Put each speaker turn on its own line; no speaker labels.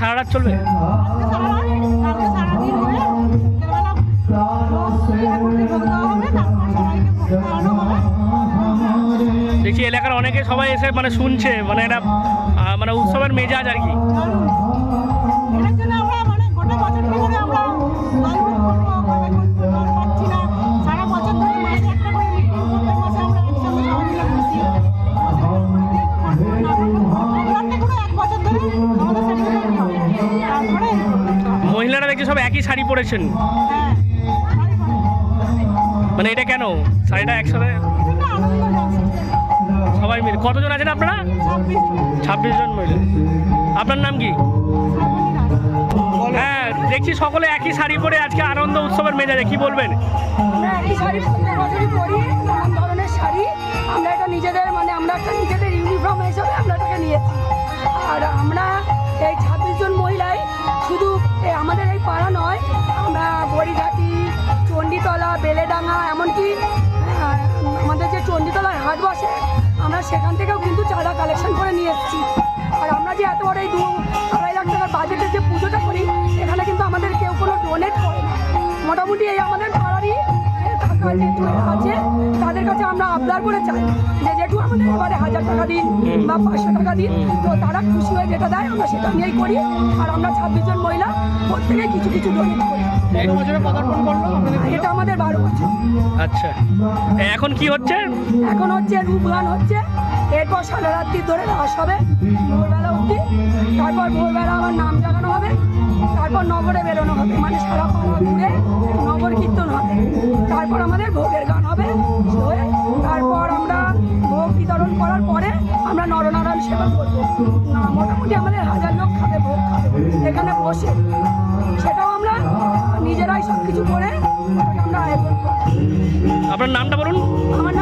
ভোগ রাত চলবে? দেখছি এলাকার অনেকে সবাই এসে মানে শুনছে মানে এটা মানে উৎসবের মেজাজ আর কি। একই শাড়ি পরেছেন। মানে এটা কেন? শাড়িটা একসাথে। সবাই মিলে। কতজন আছেন আপনারা?
ছাব্বিশ জন।
মহিলা আপনার নাম কি? হ্যাঁ দেখছি সকলে একই শাড়ি পরে আজকে আনন্দ উৎসবের মেজাজে। কি বলবেন?
আমরা নিজেদের মানে আমরা একটা নিজেদের ইউনিফর্ম বসে আমরা সেখান থেকেও কিন্তু চাঁদা কালেকশন করে নিয়ে এসেছি। আর আমরা যে এত বড় এই দু আড়াই লাখ টাকার বাজেটে যে পুজোটা করি, এখানে কিন্তু আমাদের কেউ কোনো ডোনেট করে না। মোটামুটি এই আমাদের পাড়ারই আছে তাদের কাছে আমরা আবদার করে চাই যে জেঠু আমাদের এবারে হাজার টাকা দিন বা পাঁচশো টাকা দিন তো তারা খুশি হয়ে যেটা দেয় আমরা সেটা নিয়েই করি। আর আমরা ছাব্বিশ জন মহিলা প্রত্যেকে কিছু কিছু ডোনেট করি। এটা আমাদের বারো বছর।
আচ্ছা। এখন কি হচ্ছে?
এখন হচ্ছে রূপগান হচ্ছে। এরপর সারা রাত্রি ধরে রাস হবে ভোরবেলা অবধি। তারপর ভোরবেলা আবার নাম জানানো হবে তারপর নগরে বেরোনো হবে। মানে সারা পাড়া ঘুরে নগর কীর্তন হবে। তারপর আমাদের ভোগের গান হবে হয়ে তারপর আমরা ভোগ বিতরণ করার পরে আমরা নরনারায়ণ সেবা করব। মোটামুটি আমাদের হাজার লোক খাবে ভোগ খাবে। এখানে বসে সেটাও আমরা নিজেরাই সব কিছু করে আমরা আয়োজন করি
আপনার নামটা বলুন।
আমার